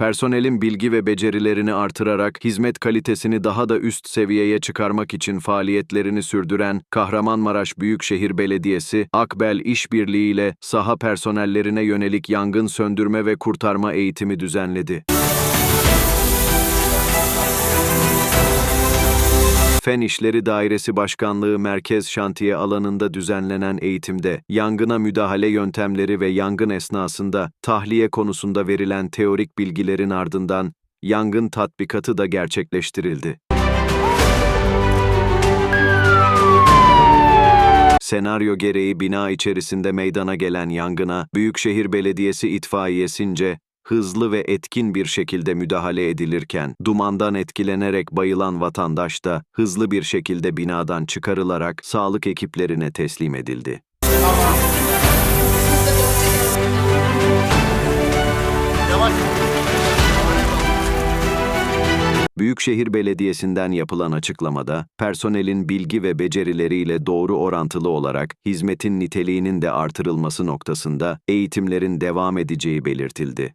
Personelin bilgi ve becerilerini artırarak hizmet kalitesini daha da üst seviyeye çıkarmak için faaliyetlerini sürdüren Kahramanmaraş Büyükşehir Belediyesi, Akbel İşbirliği ile saha personellerine yönelik yangın söndürme ve kurtarma eğitimi düzenledi. Fen İşleri Dairesi Başkanlığı Merkez Şantiye alanında düzenlenen eğitimde yangına müdahale yöntemleri ve yangın esnasında tahliye konusunda verilen teorik bilgilerin ardından yangın tatbikatı da gerçekleştirildi. Senaryo gereği bina içerisinde meydana gelen yangına Büyükşehir Belediyesi itfaiyesince hızlı ve etkin bir şekilde müdahale edilirken, dumandan etkilenerek bayılan vatandaş da hızlı bir şekilde binadan çıkarılarak sağlık ekiplerine teslim edildi. Yavaş. Büyükşehir Belediyesi'nden yapılan açıklamada, personelin bilgi ve becerileriyle doğru orantılı olarak hizmetin niteliğinin de artırılması noktasında eğitimlerin devam edeceği belirtildi.